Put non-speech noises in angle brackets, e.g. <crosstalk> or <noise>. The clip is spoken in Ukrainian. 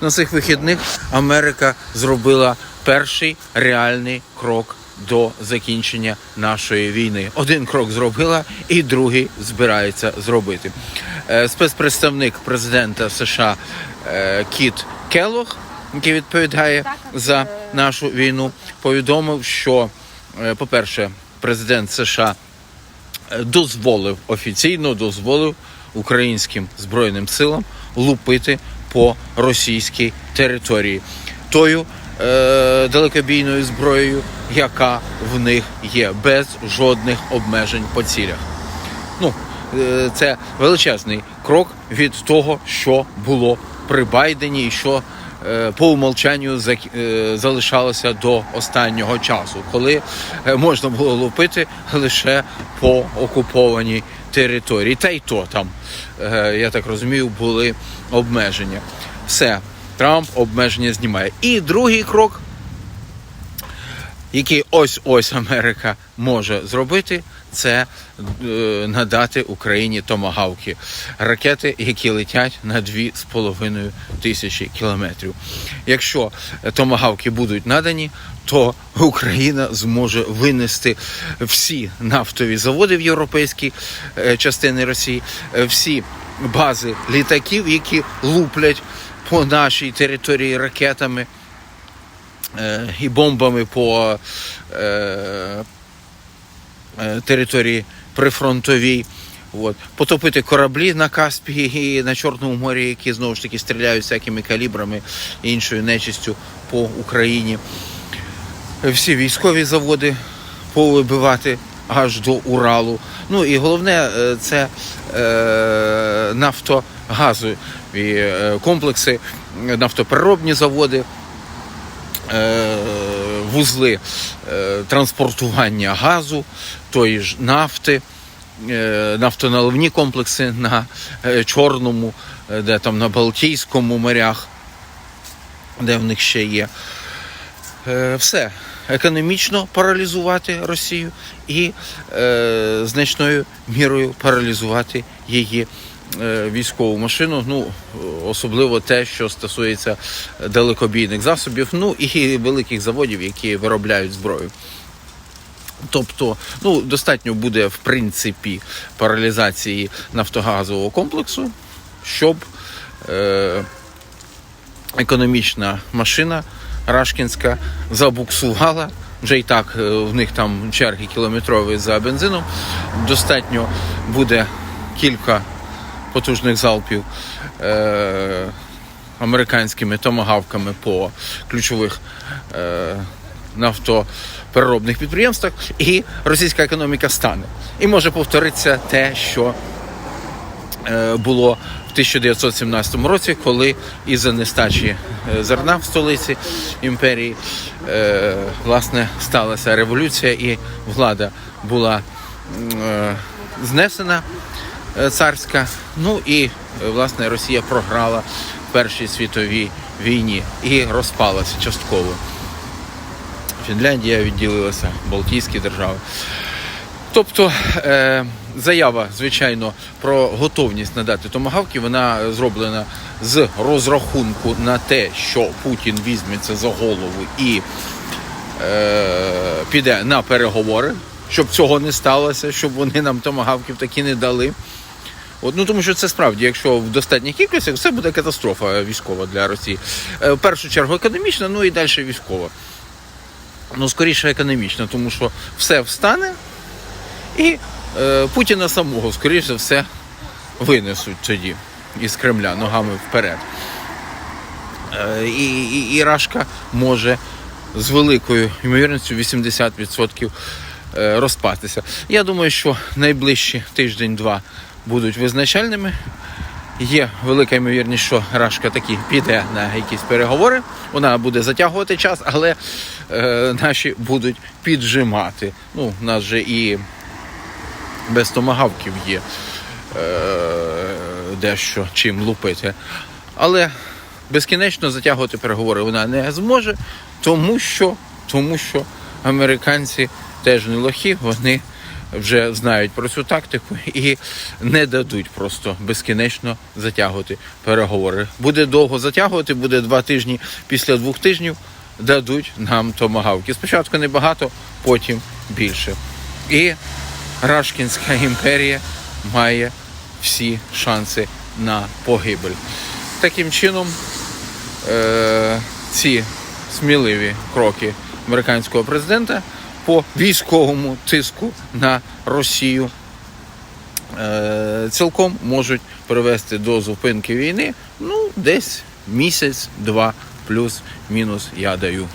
на цих вихідних Америка зробила перший реальний крок до закінчення нашої війни. Один крок зробила, і другий збирається зробити. Е, Спецпредставник президента США е, Кіт Келлог, який відповідає за нашу війну, повідомив, що, е, по-перше, президент США дозволив офіційно дозволив українським збройним силам лупити по російській території тою е, далекобійною зброєю, яка в них є, без жодних обмежень по цілях. Ну, е, це величезний крок від того, що було при Байдені, і що по умовчанню зак- е, залишалося до останнього часу, коли е, можна було лупити лише по окупованій території. Та й то там, е, я так розумію, були обмеження. Все, Трамп обмеження знімає. І другий крок який ось ось Америка може зробити, це е, надати Україні томагавки ракети, які летять на 2,5 тисячі кілометрів. Якщо томагавки будуть надані, то Україна зможе винести всі нафтові заводи в європейській е, частини Росії, е, всі бази літаків, які луплять по нашій території ракетами і бомбами по території прифронтовій. От. Потопити кораблі на Каспії і на Чорному морі, які знову ж таки стріляють всякими калібрами і іншою нечистю по Україні. Всі військові заводи повибивати аж до Уралу. Ну і головне е, це е, нафтогазові е, комплекси, нафтопереробні заводи е, вузли е, транспортування газу, тої ж нафти, е, нафтоналивні комплекси на е, Чорному, де там на Балтійському морях, де в них ще є. Все економічно паралізувати Росію і е, значною мірою паралізувати її військову машину. Ну особливо те, що стосується далекобійних засобів, ну і великих заводів, які виробляють зброю. Тобто, ну достатньо буде в принципі паралізації нафтогазового комплексу, щоб е, економічна машина Рашкінська забуксувала. Вже і так е, в них там черги кілометрові за бензином. Достатньо буде кілька потужних залпів е, американськими томагавками по ключових е, нафтопереробних підприємствах, і російська економіка стане. І може повторитися те, що е, було в 1917 році, коли із-за нестачі е, зерна в столиці імперії е, власне сталася революція, і влада була е, знесена царська. Ну і е, власне Росія програла в Першій світовій війні і розпалася частково. Фінляндія відділилася, Балтійські держави. Тобто е, заява, звичайно, про готовність надати томагавки, вона зроблена з розрахунку на те, що Путін візьметься за голову і е, піде на переговори, щоб цього не сталося, щоб вони нам томагавків таки не дали. От, ну тому що це справді, якщо в достатніх кількостях, це буде катастрофа військова для Росії. Е, в першу чергу економічна, ну і далі військова. Ну, скоріше економічна, тому що все встане, і е, Путіна самого, скоріше все, винесуть тоді із Кремля ногами вперед. Е, і, і, і Рашка може з великою ймовірністю 80% е, розпастися. Я думаю, що найближчі тиждень-два будуть визначальними. Є велика ймовірність, що Рашка таки піде на якісь переговори. Вона буде затягувати час, але е, наші будуть піджимати. Ну, у нас же і без томагавків є е, дещо чим лупити. Але безкінечно затягувати переговори вона не зможе, тому що, тому що американці теж не лохи, вони вже знають про цю тактику <laughs> і не дадуть просто безкінечно затягувати переговори. Буде довго затягувати, буде два тижні після двох тижнів. Дадуть нам томагавки. Спочатку небагато, потім більше. І Рашкінська імперія має всі шанси на погибель. Таким чином, е- ці сміливі кроки американського президента по військовому тиску на Росію е- цілком можуть привести до зупинки війни ну, десь місяць, два, плюс-мінус я даю.